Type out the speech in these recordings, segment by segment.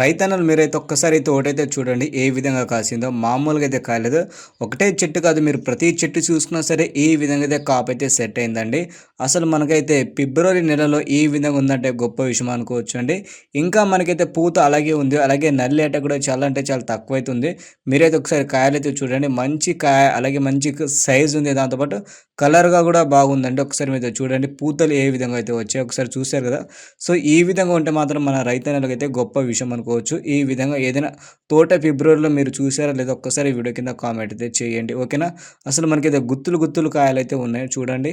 రైతన్నలు మీరైతే ఒక్కసారి అయితే ఒకటైతే చూడండి ఏ విధంగా కాసిందో. మామూలుగా అయితే కాలేదు ఒకటే చెట్టు కాదు మీరు ప్రతి చెట్టు చూసుకున్నా సరే ఈ విధంగా అయితే కాపు అయితే సెట్ అయిందండి. అసలు మనకైతే ఫిబ్రవరి నెలలో ఈ విధంగా ఉందంటే గొప్ప విషయం అనుకోవచ్చు అండి ఇంకా మనకైతే పూత అలాగే ఉంది. అలాగే నల్లి అట కూడా చాలా అంటే చాలా తక్కువ అవుతుంది మీరైతే ఒకసారి కాయలు అయితే చూడండి. మంచి కాయ అలాగే మంచి సైజ్ ఉంది. దాంతోపాటు కలర్గా కూడా బాగుందండి. ఒకసారి మీరు చూడండి. పూతలు ఏ విధంగా అయితే వచ్చాయి ఒకసారి చూశారు కదా. సో ఈ విధంగా ఉంటే మాత్రం మన రైతన్నలకైతే గొప్ప విషయం అనుకోవచ్చు. ఈ విధంగా ఏదైనా తోట ఫిబ్రవరిలో మీరు చూసారా లేదా ఒక్కసారి వీడియో కింద కామెంట్ అయితే చేయండి. ఓకేనా? అసలు మనకైతే గుత్తులు గుత్తులు కాయలు అయితే ఉన్నాయి. చూడండి.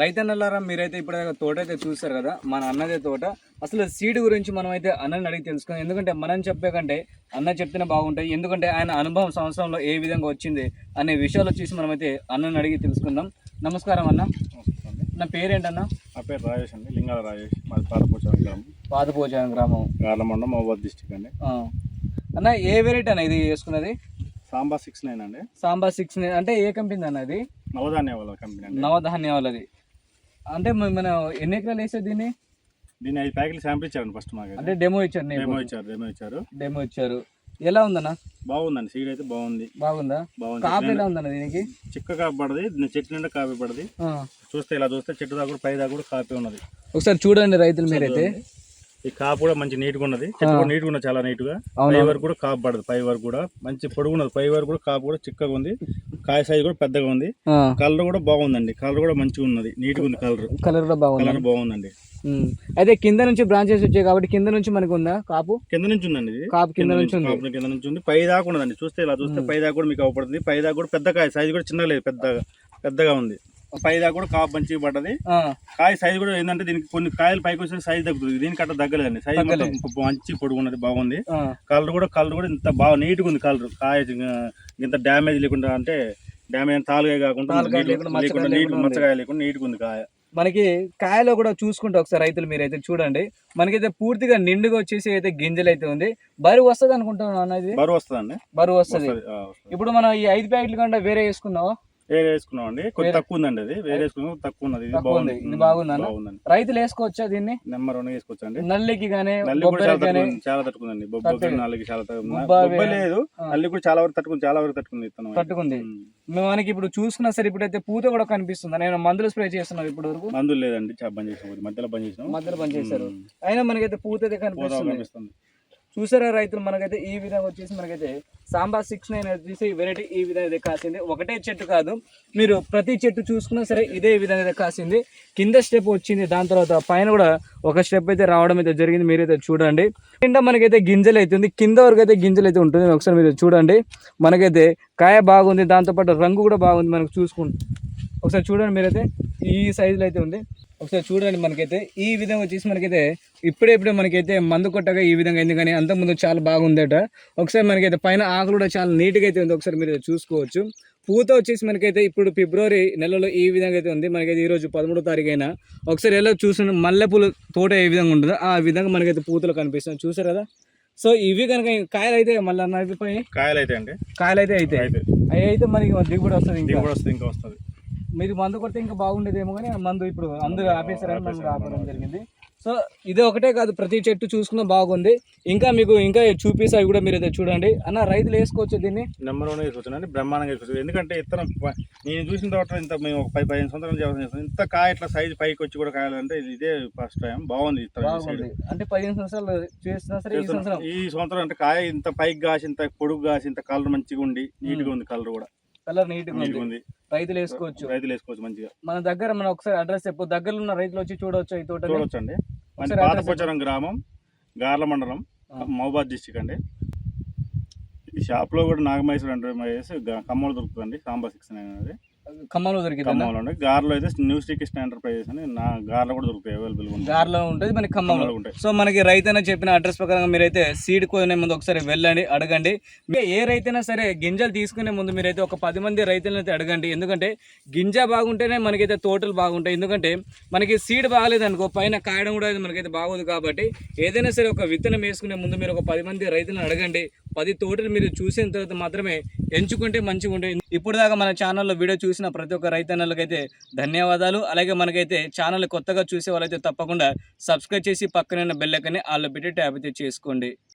రైతన్నలారా మీరైతే ఇప్పుడు తోట అయితే చూస్తారు కదా మన అన్నదే తోట. అసలు సీడ్ గురించి మనం అయితే అన్నని అడిగి తెలుసుకుందాం. ఎందుకంటే మనం చెప్పే కంటే అన్న చెప్తేనే బాగుంటాయి. ఎందుకంటే ఆయన అనుభవం సంవత్సరంలో ఏ విధంగా వచ్చింది అనే విషయాలు వచ్చేసి మనమైతే అన్నని అడిగి తెలుసుకుందాం. నమస్కారం అన్న. నా పేరేంటన్నా? నా పేరు రాజేష్ అండి. లింగాల రాజేష్. మాది పాలపోచవరం గ్రామం. పాతపోచారం గ్రామం. గార్లమండం మహబాద్ డిస్టిక్ అండి. అన్న ఏ వెరైటీ అన్న ఇది వేసుకున్నది సాంబా సిక్స్ నైన్ అండి. సాంబార్ సిక్స్ అంటే ఏ కంపెనీ అన్న ఇది నవధాన్య వాళ్ళ కంపెనీ అండి. నవధాన్య వాళ్ళది అంటే మనం ఎన్ని ఎకరాలు వేసేది దీన్ని? దీన్ని ఐదు ప్యాకెట్లు శాంపిల్ ఇచ్చారండి ఫస్ట్ మాకు. అంటే డెమో ఇచ్చారు డెమో ఇచ్చారు డెమో ఇచ్చారు. డెమో ఇచ్చారు. ఎలా ఉందన్న? బాగుందండి సీడ్ అయితే బాగుంది. బాగుందా? బాగుంది. కాపు ఎలా ఉందన్న దీనికి? చిక్క కాపు పడది చెట్టు నిండా కాపీ పడది. చూస్తే ఇలా చూస్తే చెట్టు దాకా కూడా పై దాకా కూడా కాపీ ఉన్నది. ఒకసారి చూడండి రైతులు మీరైతే. ఈ కాపు కూడా మంచి నీట్గా ఉన్నది. చెట్టు నీట్గా ఉన్నది చాలా నీట్గా. పై వరకు కూడా కాపు పడదు. పై వరకు కూడా మంచి పొడుగు ఉన్నది. పై వరకు కూడా కాపు కూడా చిక్కగా ఉంది. కాయ సైజు కూడా పెద్దగా ఉంది. కలర్ కూడా బాగుందండి. కలర్ కూడా మంచిగా ఉన్నది. నీట్గా ఉంది కలర్. కలర్ కూడా బాగుంది. కలర్ బాగుందండి. అయితే కింద నుంచి బ్రాంచెస్ వచ్చాయి కాబట్టి కింద నుంచి మనకు ఉందా కాపు? కింద నుంచి ఉందండి కాపు కింద నుంచి ఉంది. కింద నుంచి ఉంది. పై దాకా ఉన్నదండి. చూస్తే ఇలా చూస్తే పై దాకా కూడా మీకు అవపడుతుంది. పై దాకా కూడా పెద్ద కాయ. సైజు కూడా చిన్నగా లేదు. పెద్దగా పెద్దగా ఉంది. పై దాకా కూడా కాపు మంచిగా పడ్డది. ఆ. కాయ సైజు కూడా ఏంటంటే దీనికి కొన్ని కాయలు పైకి వచ్చిన సైజు తగ్గుతుంది. దీనికి అట్లా తగ్గలేదండి. సైజు మంచి పొడుగు ఉన్నది బాగుంది. కలర్ కూడా కలర్ కూడా ఇంత బాగా నీట్గా ఉంది కలర్ కాయ ఇంత డ్యామేజ్ లేకుండా అంటే డ్యామేజ్ తాలుగా కాకుండా నీట్- మచ్చకాయ లేకుండా నీట్ నీట్గా ఉంది కాయ. మనకి కాయలో కూడా చూసుకుంటే ఒకసారి రైతులు మీరైతే చూడండి. మనకైతే పూర్తిగా నిండుగా వచ్చేసి అయితే గింజలు అయితే ఉంది. బరువు వస్తుంది అనుకుంటున్నాను అన్న ఇది? బరువు బరువు వస్తుంది. ఆ, వస్తుంది. ఇప్పుడు మనం ఈ ఐదు ప్యాకెట్ల కంటే వేరే వేసుకున్నావా వేరే వేసుకున్నాం అండి కొంచెం తక్కువ ఉందండి అది వేరే వేసుకున్నాం తక్కువ ఉన్నది ఇది. బాగుంది. ఇది? బాగుందండి. రైతులు వేసుకోవచ్చా దీన్ని? నెంబర్ వన్ వేసుకోవచ్చండి. నల్లికి కానీ నల్లి కూడా చాలా తట్టుకుంది చాలా తట్టుకుందండి బొబ్బ తట్టుకుంది. నల్లికి చాలా బొబ్బ లేదు. నల్లి కూడా చాలా వరకు తట్టుకుంది. చాలా వరకు తట్టుకుంది అయితే. తట్టుకుంది. మనకి ఇప్పుడు చూసుకున్నా సరే ఇప్పుడైతే పూత కూడా కనిపిస్తుంది? నేను మందులు స్ప్రే చేస్తున్నాను ఇప్పటి వరకు. మందులు లేదండి. బంద్ చేసాం మధ్యలో బంద్ చేసినాం. మధ్యలో పని చేశారు. అయినా మనకైతే పూత అయితే కనిపిస్తుంది. చూసారా రైతులు? మనకైతే ఈ విధంగా వచ్చేసి మనకైతే సాంబార్ సిక్స్ నైన్ వచ్చేసి వెరైటీ ఈ విధంగా అయితే కాసింది ఒకటే చెట్టు కాదు మీరు ప్రతి చెట్టు చూసుకున్నా సరే ఇదే విధంగా అయితే కాసింది కింద స్టెప్ వచ్చింది దాని తర్వాత పైన కూడా ఒక స్టెప్ అయితే రావడం అయితే జరిగింది. మీరైతే చూడండి. కింద మనకైతే గింజలు అయితే ఉంది. కింద వరకు అయితే గింజలు అయితే ఉంటుంది. ఒకసారి మీరు చూడండి. మనకైతే కాయ బాగుంది దాంతోపాటు రంగు కూడా బాగుంది. మనకు చూసుకుంటే ఒకసారి చూడండి మీరైతే. ఈ సైజులో అయితే ఉంది. ఒకసారి చూడండి మనకైతే. ఈ విధంగా వచ్చేసి మనకైతే ఇప్పుడే ఇప్పుడే మనకైతే మందు కొట్టగా ఈ విధంగా అయింది కానీ అంతకుముందు చాలా బాగుందట. ఒకసారి మనకైతే పైన ఆకులు కూడా చాలా నీట్గా అయితే ఉంది. ఒకసారి మీరు చూసుకోవచ్చు. పూత వచ్చేసి మనకైతే ఇప్పుడు ఫిబ్రవరి నెలలో ఈ విధంగా అయితే ఉంది. మనకైతే ఈరోజు పదమూడో తారీఖు అయినా ఒకసారి ఎలా చూసిన మల్లెపూల తోట ఏ విధంగా ఉంటుందో ఆ విధంగా మనకైతే పూతలు కనిపిస్తుంది చూసారు కదా? సో ఇవి కనుక కాయలు అయితే మళ్ళీ కాయలు అయితే అండి. కాయలు అయితే. అయితే అయితే అవి అయితే మనకి దిగుబడి వస్తుంది కూడా వస్తుంది ఇంకా వస్తుంది. మీరు మందు కొడితే ఇంకా బాగుండేదేమో కానీ మందు ఇప్పుడు అందరూ ఆపేసారని మనం ఆపడం జరిగింది. సో ఇది ఒకటే కాదు ప్రతి చెట్టు చూసుకున్నా బాగుంది. ఇంకా మీకు ఇంకా చూపిస్తే కూడా మీరు అయితే చూడండి. అన్న రైతులు వేసుకోవచ్చు దీన్ని? నెంబర్ వన్ వేసుకోవచ్చు అండి బ్రహ్మాండంగా వేసుకోవచ్చు. ఎందుకంటే ప- నేను చూసిన తర్వాత ఇంత మేము ఒక పది పదిహేను సంవత్సరాలు వ్యవసాయం చేస్తాం ఇంత కాయ ఇట్లా సైజు పైకి వచ్చి కూడా కాయాలంటే ఇది ఇదే ఫస్ట్ టైం బాగుంది బాగుంది. అంటే పదిహేను సంవత్సరాలు చేస్తున్నా సరే ఈ. సంవత్సరం. ఈ సంవత్సరం అంటే కాయ ఇంత పైకి కాసి ఇంత పొడుగు కాసి ఇంత కలర్ మంచిగా ఉండి నీట్గా ఉంది కలర్ కూడా. కలర్ నీట్గా నీట్గా ఉంది. రైతులు వేసుకోవచ్చు. రైతులు వేసుకోవచ్చు మంచిగా. మన దగ్గర మనం ఒకసారి అడ్రస్ చెప్పు. దగ్గరలో ఉన్న రైతులు వచ్చి చూడవచ్చు ఈ ఒకసారి address పాతపోచారం గ్రామం గార్ల మండలం. మహబాద్ డిస్టిక్ అండి. ఈ షాప్లో కూడా నాగమహేశ్వర అంటే ఖమ్మంలో దొరుకుతుందండి. సాంబార్ సిక్స్ అనేది. ఖమ్మంలో దొరికింది ఖమ్మంలో గార్లో అయితే న్యూ శ్రీకృష్ణ ఎంటర్ప్రైజెస్ అని నా గార్లో కూడా దొరుకుతాయి అవైలబుల్ ఉంది దారిలో ఉంటుంది మనకి ఖమ్మంలో. ఉంటాయి సో మనకి రైతైనా చెప్పిన అడ్రస్ ప్రకారంగా మీరైతే సీడ్ కొనే ముందు ఒకసారి వెళ్ళండి అడగండి. ఏ రైతైనా సరే గింజలు తీసుకునే ముందు మీరైతే ఒక పది మంది రైతులను అయితే అడగండి. ఎందుకంటే గింజ బాగుంటేనే మనకైతే తోటలు బాగుంటాయి. ఎందుకంటే మనకి సీడ్ బాగలేదు అనుకో పైన కాయడం కూడా మనకైతే బాగోదు కాబట్టి ఏదైనా సరే ఒక విత్తనం వేసుకునే ముందు మీరు ఒక పది మంది రైతులను అడగండి. పది తోటలు మీరు చూసిన తర్వాత మాత్రమే ఎంచుకుంటే మంచిగా ఉంటుంది ఇప్పుడు దాకా మన ఛానల్లో వీడియో చూసిన ప్రతి ఒక్క రైతన్నలకైతే ధన్యవాదాలు. అలాగే మనకైతే ఛానల్ కొత్తగా చూసే వాళ్ళైతే తప్పకుండా సబ్స్క్రైబ్ చేసి పక్కన బెల్లకని వాళ్ళు పెట్టి ట్యాప్ అయితే చేసుకోండి.